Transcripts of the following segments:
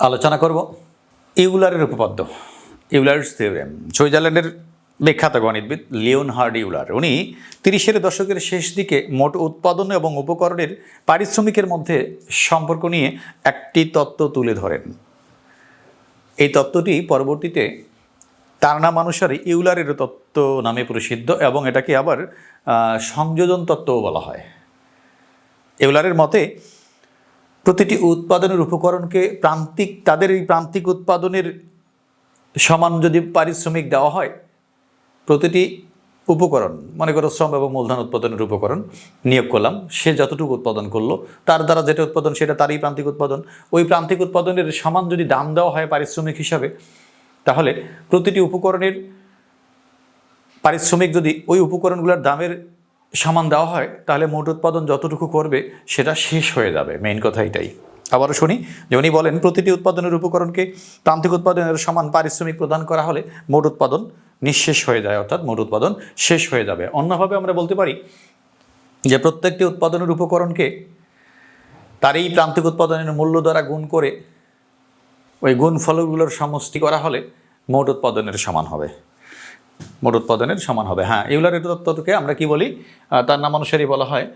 আলোচনা করব। ইউলারের উপপাদ্য ইউলার্স থিওরেম সুইজারল্যান্ডের বিখ্যাত গণিতবিদ লিওন হার্ড ইউলার, উনি তিরিশের দশকের শেষ দিকে মোট উৎপাদন এবং উপকরণের পারিশ্রমিকের মধ্যে সম্পর্ক নিয়ে একটি তত্ত্ব তুলে ধরেন। এই তত্ত্বটি পরবর্তীতে তার নাম অনুসারে ইউলারের তত্ত্ব নামে প্রসিদ্ধ এবং এটাকে আবার সংযোজন তত্ত্বও বলা হয়। ইউলারের মতে প্রতিটি উৎপাদনের উপকরণকে প্রান্তিক, তাদের এই প্রান্তিক উৎপাদনের সমান যদি পারিশ্রমিক দেওয়া হয়, প্রতিটি উপকরণ, মনে করো শ্রম এবং মূলধন উৎপাদনের উপকরণ নিয়োগ করলাম, সে যতটুকু উৎপাদন করল, তার দ্বারা যেটা উৎপাদন সেটা তারই প্রান্তিক উৎপাদন। ওই প্রান্তিক উৎপাদনের সমান যদি দাম দেওয়া হয় পারিশ্রমিক হিসাবে, তাহলে প্রতিটি উপকরণের পারিশ্রমিক যদি ওই উপকরণগুলোর দামের সমান দেওয়া হয়, তাহলে মোট উৎপাদন যতটুকু করবে, সেটা শেষ হয়ে যাবে। মেইন কথা এটাই। আবারও শুনি, যে উনি বলেন, প্রতিটি উৎপাদনের উপকরণকে প্রান্তিক উৎপাদনের সমান পারিশ্রমিক প্রদান করা হলে মোট উৎপাদন নিঃশেষ হয়ে যায়, অর্থাৎ মোট উৎপাদন শেষ হয়ে যাবে। অন্যভাবে আমরা বলতে পারি যে প্রত্যেকটি উৎপাদনের উপকরণকে তার এই প্রান্তিক উৎপাদনের মূল্য দ্বারা গুণ করে ওই গুণফলগুলোর সমষ্টি করা হলে মোট উৎপাদনের সমান হবে। মোট উৎপাদনের সমান হবে। হ্যাঁ ইউলারের তত্ত্বকে আমরা কি বলি? তার নাম অনুসারেই বলা হয়।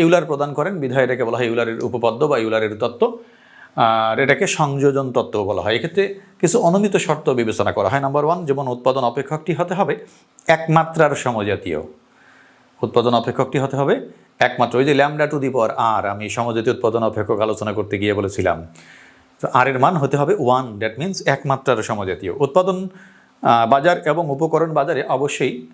ইউলার প্রদান করেন, বিধায় এটাকে বলা হয় ইউলারের উপপাদ্য বা ইউলারের তত্ত্ব। আর এটাকে সংযোজন তত্ত্ব বলা হয়। এক্ষেত্রে কিছু অনুমিত শর্ত বিবেচনা করা হয়। নাম্বার ওয়ান যেমন উৎপাদন অপেক্ষকটি হতে হবে একমাত্রার সমজাতীয়। উৎপাদন অপেক্ষকটি হতে হবে একমাত্র। ওই যে ল্যামডা টু দি পাওয়ার আর, আমি সমজাতীয় উৎপাদন অপেক্ষক আলোচনা করতে গিয়ে বলেছিলাম। তো আর এর মান হতে হবে ওয়ান দ্যাট মিন্স একমাত্রার সমজাতীয়। উৎপাদন বাজার এবং উপকরণ বাজারে অবশ্যই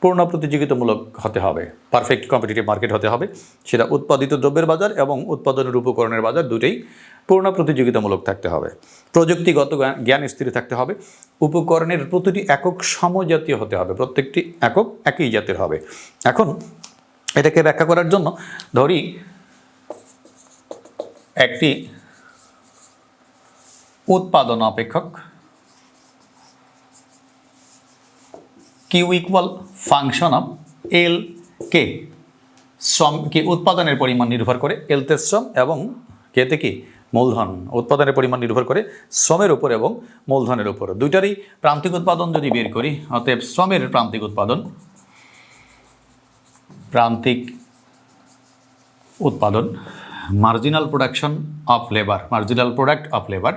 পূর্ণ প্রতিযোগিতামূলক হতে হবে। পারফেক্ট কম্পিটিটিভ মার্কেট হতে হবে। সেটা উৎপাদিত দ্রব্যের বাজার এবং উৎপাদনের উপকরণের বাজার দুটোই পূর্ণ প্রতিযোগিতামূলক থাকতে হবে। প্রযুক্তিগত জ্ঞান- স্থির থাকতে হবে। উপকরণের প্রতিটি একক সমজাতীয় হতে হবে। প্রত্যেকটি একক একই জাতের হবে। এখন এটাকে ব্যাখ্যা করার জন্য ধরি একটি উৎপাদন অপেক্ষক। Q equal function of L K শ্রম কি? উৎপাদনের পরিমাণ নির্ভর করে এলতে শ্রম এবং কেতে কি? মূলধন। উৎপাদনের পরিমাণ নির্ভর করে শ্রমের উপর এবং মূলধনের উপর। দুইটারই প্রান্তিক উৎপাদন যদি বের করি, অতএব শ্রমের প্রান্তিক উৎপাদন প্রান্তিক উৎপাদন marginal production of labour marginal product of labour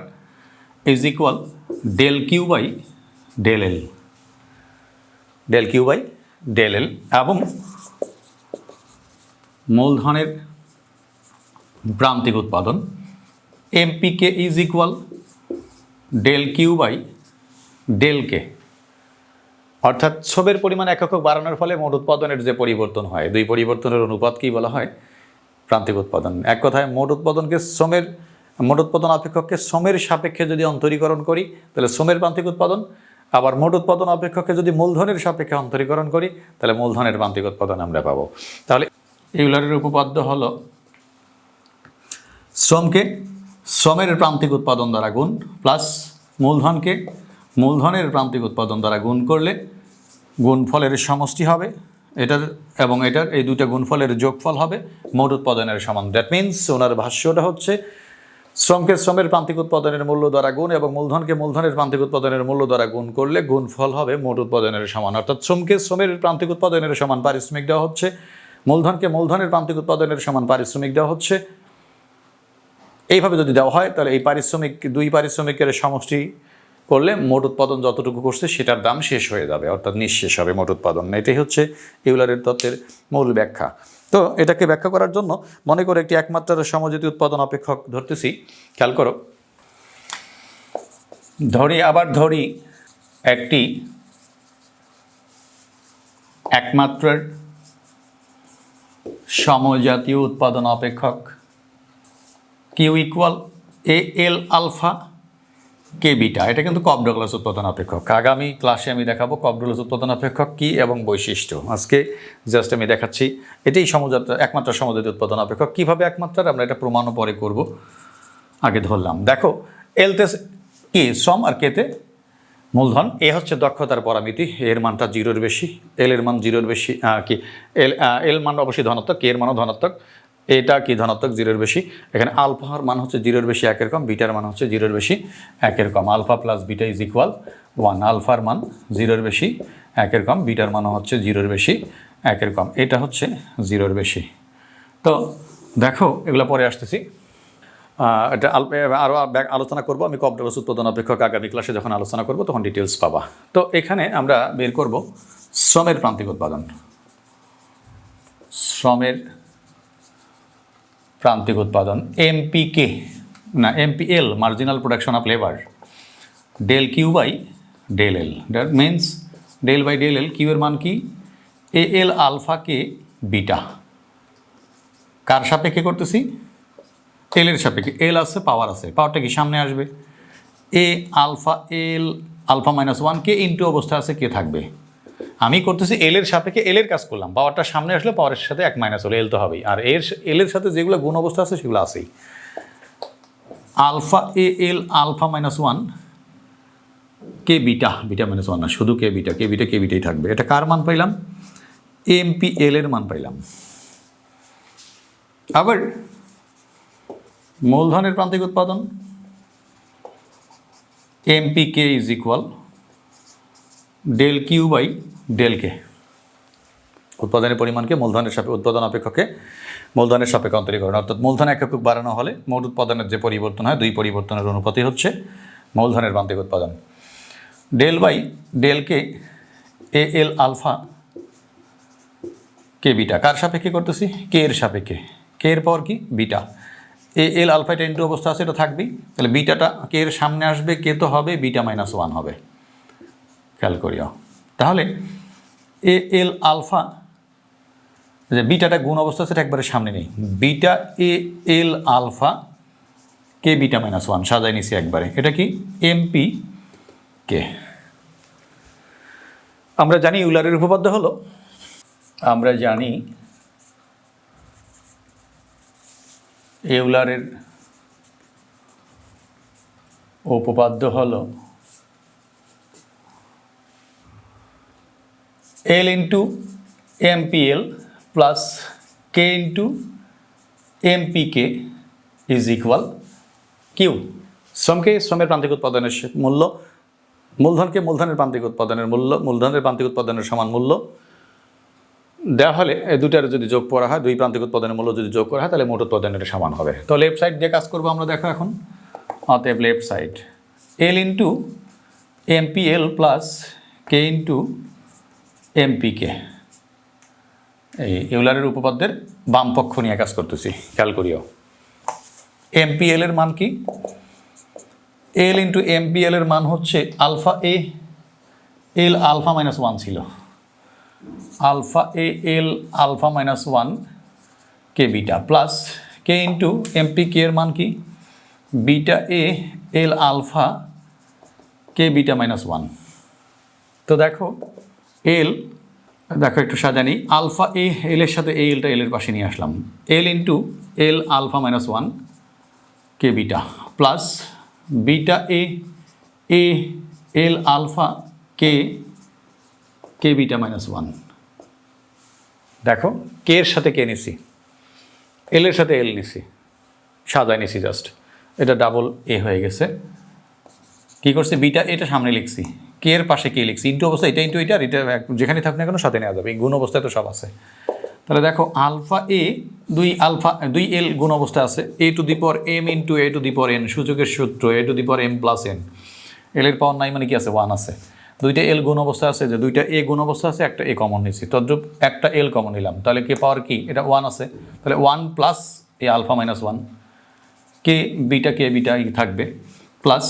is equal del Q by del L del Q by del L এবং মূলধনের প্রান্তিক উৎপাদন MPK is equal del Q by del K. অর্থাৎ শ্রমের পরিমাণ একক বাড়ানোর ফলে মোট উৎপাদনের যে পরিবর্তন হয়, দুই পরিবর্তনের অনুপাতকেই বলা হয়? প্রান্তিক উৎপাদন। এক কথায়, মোট উৎপাদনকে শ্রমের মোট উৎপাদন অপেক্ষককে শ্রমের সাপেক্ষে যদি অন্তরীকরণ করি, তাহলে শ্রমের প্রান্তিক উৎপাদন আবার মোট উৎপাদন অপেক্ষককে যদি মূলধনের সাপেক্ষে অন্তরীকরণ করি, তাহলে মূলধনের প্রান্তিক উৎপাদন আমরা পাবো। তাহলে ইউলারের উপপাদ্য হলো শ্রমকে শ্রমের প্রান্তিক উৎপাদন দ্বারা গুণ প্লাস মূলধনকে মূলধনের প্রান্তিক উৎপাদন দ্বারা গুণ করলে গুণফলের সমষ্টি হবে। এটার এবং এটার এই দুটো গুণফলের যোগফল হবে মোট উৎপাদনের সমান। দ্যাট মিন্স ওনার ভাষ্যটা হচ্ছে শ্রমকে শ্রমের প্রান্তিক উৎপাদনের মূল্য দ্বারা গুণ এবং মূলধনকে মূলধনের প্রান্তিক উৎপাদনের মূল্য দ্বারা গুণ করলে গুণফল হবে মোট উৎপাদনের সমান। অর্থাৎ শ্রমকে শ্রমের প্রান্তিক উৎপাদনের সমান পারিশ্রমিক দেওয়া হচ্ছে, মূলধনকে মূলধনের প্রান্তিক উৎপাদনের সমান পারিশ্রমিক দেওয়া হচ্ছে। এইভাবে যদি দেওয়া হয়, তাহলে এই পারিশ্রমিক, দুই পারিশ্রমিকের সমষ্টি করলে মোট উৎপাদন যতটুকু করছে সেটার দাম শেষ হয়ে যাবে, অর্থাৎ নিঃশেষ হবে মোট উৎপাদন। এটাই হচ্ছে ইউলারের তত্ত্বের মূল ব্যাখ্যা। তো এটাকে ব্যাখ্যা করার জন্য মনে করে একটি একমাত্র সমযোজী উৎপাদন অপেক্ষক ধরতেছি। খেয়াল করো। ধরি, আবার ধরি একটি একমাত্রের সমজাতীয় উৎপাদন অপেক্ষক Q equal A L alpha K beta এটা কিন্তু কফডগলাস উৎপাদন অপেক্ষক আগামী ক্লাসে আমি দেখাবো কপ উৎপাদন অপেক্ষক কী এবং বৈশিষ্ট্য। আজকে জাস্ট আমি দেখাচ্ছি, এটাই সমজাত, একমাত্র সমজাত উৎপাদন অপেক্ষক কীভাবে একমাত্রার, আমরা এটা প্রমাণও পরে করব। আগে ধরলাম। দেখো এলতে কি শ্রম আর কেতে মূলধন, এ হচ্ছে দক্ষতার পরামিতি, এর মানটা জিরোর বেশি, এল এর মান জিরোর বেশি কি? এল এল মান অবশ্যই ধনাত্মক, কে এর মানও ধনাত্মক। এটা কি ধনাত্মক জিরোর বেশি? এখানে আলফার মান হচ্ছে জিরোর বেশি একের কম, বিটার মান হচ্ছে জিরোর বেশি একের কম। Alpha plus beta is equal one আলফার মান জিরোর বেশি একের কম, বিটার মান হচ্ছে জিরোর বেশি একের কম। এটা হচ্ছে জিরোর বেশি। তো দেখো, এগুলো পরে আসতেছি। এটা আরও আলোচনা করব। আমি কম ডবস উৎপাদন অপেক্ষক আগামী ক্লাসে যখন আলোচনা করব, তখন ডিটেলস পাবা। তো এখানে আমরা বের করব শ্রমের প্রান্তিক উৎপাদন। শ্রমের প্রান্তিক উৎপাদন এমপিকে না MPL marginal production of labour del Q by del L that means del by del L Q এর মান কি? এ এল আলফা কে বিটা কার সাপেক্ষে করতেছি? এল এর সাপেক্ষে। এল আছে পাওয়ার আছে। পাওয়ারটা কি সামনে আসবে? A alpha L alpha minus one K into অবস্থা আছে কে থাকবে। আমি করতেছি এল এর সাপেক্ষে এল এর কাজ করলাম। পাওয়ারটা সামনে আসলে পাওয়ারের সাথে এক মাইনাস হলো এল তো হবেই। আর এর এল এর সাথে যেগুলো গুণ অবস্থা আছে সেগুলো আছেই। Alpha A L alpha minus one K beta beta minus one না, শুধু কে বিটা কে বিটা কে বিটাই থাকবে। এটা কার মান পাইলাম? এমপি এল এর মান পাইলাম। আবার মূলধনের প্রান্তিক উৎপাদন MP K is equal del Q by del K উৎপাদনের পরিমাণকে মূলধনের সাপে, উৎপাদন অপেক্ষকে মূলধনের সাপেক্ষে অন্তরীকরণ অর্থাৎ মূলধন একক বাড়ানো হলে মোট উৎপাদনের যে পরিবর্তন হয়, দুই পরিবর্তনের অনুপাতি হচ্ছে মূলধনের প্রান্তিক উৎপাদন। Del by del K A L alpha K beta, কার সাপেক্ষে করতেছি? কে এর সাপেক্ষে। কে এর পর কি? বিটা। এ এল আলফা এটা ইন্টু অবস্থা আছে, এটা থাকবেই। তাহলে বিটাটা কে এর সামনে আসবে? কে তো হবে? বিটা মাইনাস ওয়ান হবে। খেয়াল করিও। তাহলে এ এল আলফা, যে বিটাটা গুণ অবস্থা সেটা একবারে সামনে নেই। Beta A L alpha, K beta minus one সাজাই নিছি একবারে। এটা কি? MP K? আমরা জানি ইউলারের উপপাদ্য হলো? আমরা জানি ইউলারের উপপাদ্য হলো L into MPL plus K into MPK is equal Q শ্রমকে শ্রমের প্রান্তিক উৎপাদনের মূল্য। মূলধনকে মূলধনের প্রান্তিক উৎপাদনের মূল্য। মূলধনের প্রান্তিক উৎপাদনের সমান মূল্য। দেওয়া হলে এই দুটার যদি যোগ করা হয়, দুই প্রান্তিক উৎপাদনের মূল্য যদি যোগ করা হয়, তাহলে মোট উৎপাদনের সমান হবে। তো লেফট সাইড দিয়ে কাজ করব আমরা দেখো এখন। অতএব left side L into MPL plus K into MPK এই ইউলারের উপপাদ্যের বাম পক্ষ নিয়ে কাজ করতেছি, খেয়াল করিও। এমপিএল এর মান কি? এল ইন্টু এমপিএল এর মান হচ্ছে alpha A L alpha minus one ছিল। Alpha A L alpha minus one K beta, plus K into MP K এর মান কি? Beta A L alpha K beta minus one. তো দেখো এল, দেখো একটু সাজানি আলফা এ, এল এর সাথে এই এলটা এল এর পাশে নিয়ে আসলাম। L into L alpha minus one K beta plus beta A A, L alpha K K beta minus one. দেখো, কে এর সাথে কে নিছি? এল এর সাথে এল নিছি। সাজায় নিছি জাস্ট। এটা ডাবল এ হয়ে গেছে। কী করছে? বিটা এটা সামনে লিখছি। কে এর পাশে কে লিখছি? ইন্টু অবস্থা, এটা ইন্টু এটা এটা যেখানে থাক না কেন, সাথে নেওয়া যাবে। এই গুণ অবস্থায় তো সব আছে। তাহলে দেখো, আলফা এ, দুই আলফা, দুই এল গুণ অবস্থা আছে। A to the power M into A to the power N, সূচকের সূত্র এ টু দি পর এম প্লাস এন। এল এর পাওয়ার নাই মানে কি আছে? ওয়ান আছে। দুইটা এল গুণ অবস্থা আছে, যে দুইটা এ গুণ অবস্থা আছে, একটা এ কমন নিয়েছি। তদ্রুপ একটা এল কমন নিলাম। তাহলে কে পাওয়ার কি? এটা ওয়ান আছে। তাহলে one plus A alpha minus one. K beta K beta থাকবে। Plus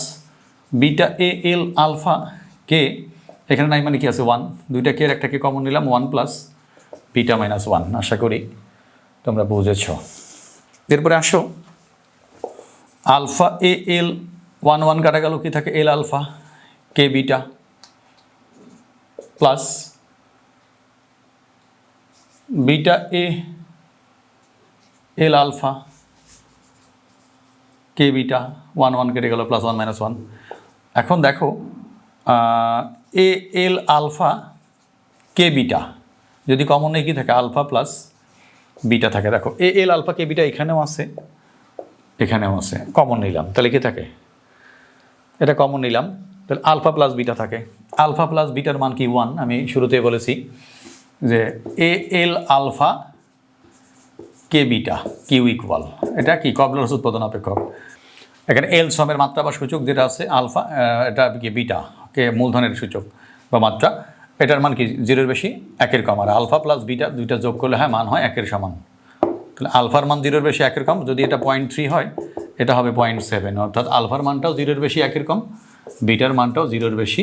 beta A L alpha K? এখানে নাই মানে কি আছে? ওয়ান দুইটা কে একটা কে কমন নিলাম? One plus beta minus one আশা করি তোমরা বুঝেছ। এরপরে আসো। Alpha A L one one কাটা গেল, কি থাকে? L alpha K beta plus beta A L alpha K beta one one কেটে গেল প্লাস ওয়ান মাইনাস ওয়ান এখন দেখো A L alpha K beta? যদি কমন কি থাকে? আলফা প্লাস বিটা থাকে। দেখো, A L alpha K beta এখানেও আছে এখানেও আছে। কমন নিলাম। তাহলে কি থাকে? এটা কমন নিলাম। তাহলে আলফা প্লাস বিটা থাকে। আলফা প্লাস বিটার মান কি? ওয়ান আমি শুরুতে বলেছি যে A L alpha K beta, Q equal এটা কি? কবলার উৎপাদন অপেক্ষক। এখানে এল সমের মাত্রা বা সূচক যেটা আছে, আলফা এটা কি? বিটা। কে মূলধনের সূচক বা মাত্রা, এটার মান কি? জিরোর বেশি, একের কম। আর আলফা প্লাস বিটা, দুইটা যোগ করলে হয় মান হয় একের সমান। তাহলে আলফার মান জিরোর বেশি, একের কম, যদি এটা পয়েন্ট থ্রি হয়, এটা হবে পয়েন্ট সেভেন অর্থাৎ আলফার মানটাও জিরোর বেশি, একের কম, বিটার মানটাও জিরোর বেশি,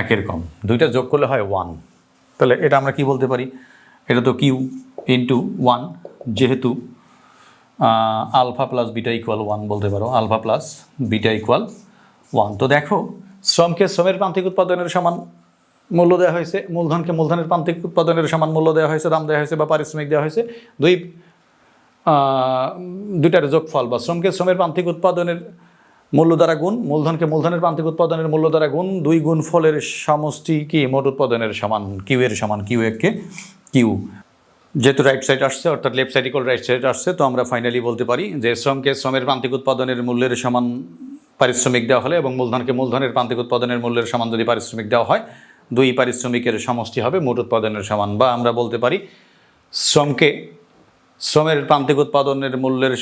একের কম। দুইটা যোগ করলে হয় ওয়ান তাহলে এটা আমরা কি বলতে পারি? এটা তো কিউ ইন্টু ওয়ান যেহেতু alpha plus beta equal one বলতে পারো। Alpha plus beta equal one তো দেখো শ্রমকে শ্রমের প্রান্তিক উৎপাদনের সমান মূল্য দেওয়া হয়েছে, মূলধনকে মূলধনের প্রান্তিক উৎপাদনের সমান মূল্য দেওয়া হয়েছে, দাম দেওয়া হয়েছে বা পারিশ্রমিক দেওয়া হয়েছে, দুই দুইটার যোগফল বা শ্রমকে শ্রমের প্রান্তিক উৎপাদনের মূল্য দ্বারা গুণ, মূলধনকে মূলধনের প্রান্তিক উৎপাদনের মূল্য দ্বারা গুণ, দুই গুণ ফলের সমষ্টি কি? মোট উৎপাদনের সমান, কিউ এর সমান, কিউ একে কিউ। যেহেতু রাইট সাইড আসছে, অর্থাৎ left side equal right side আসছে, তো আমরা ফাইনালি বলতে পারি যে শ্রমকে শ্রমের প্রান্তিক উৎপাদনের মূল্যের সমান পারিশ্রমিক দেওয়া হলে এবং মূলধনকে মূলধনের প্রান্তিক উৎপাদনের মূল্যের সমান যদি পারিশ্রমিক দেওয়া হয়, দুই পারিশ্রমিকের সমষ্টি হবে মোট উৎপাদনের সমান। বা আমরা বলতে পারি, শ্রমকে, শ্রমের প্রান্তিক উৎপাদনের মূল্যের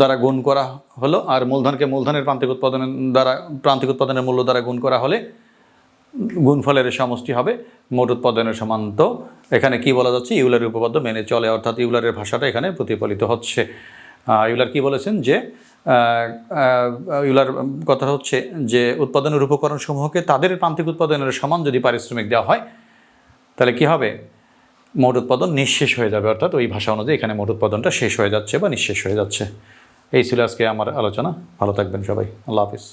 দ্বারা গুণ করা হলো আর মূলধনকে মূলধনের প্রান্তিক উৎপাদনের দ্বারা, প্রান্তিক উৎপাদনের মূল্য দ্বারা গুণ করা হলে গুণফলের সমষ্টি হবে মোট উৎপাদনের সমান। তো এখানে কি বলা যাচ্ছে? ইউলারের উপপাদ্য মেনে চলে, অর্থাৎ ইউলারের ভাষাটা এখানে প্রতিফলিত হচ্ছে। ইউলার কি বলেছেন যে ইউলার কথা হচ্ছে যে উৎপাদনের উপকরণ সমূহকে তাদের প্রান্তিক উৎপাদনের সমান যদি পারিশ্রমিক দেওয়া হয়, তাহলে কি হবে? মোট উৎপাদন নিঃশেষ হয়ে যাবে। অর্থাৎ ওই ভাষা অনুযায়ী এখানে মোট উৎপাদনটা শেষ হয়ে যাচ্ছে বা নিঃশেষ হয়ে যাচ্ছে। এই ছিল আজকে আমার আলোচনা। ভালো থাকবেন সবাই। আল্লাহ হাফিজ।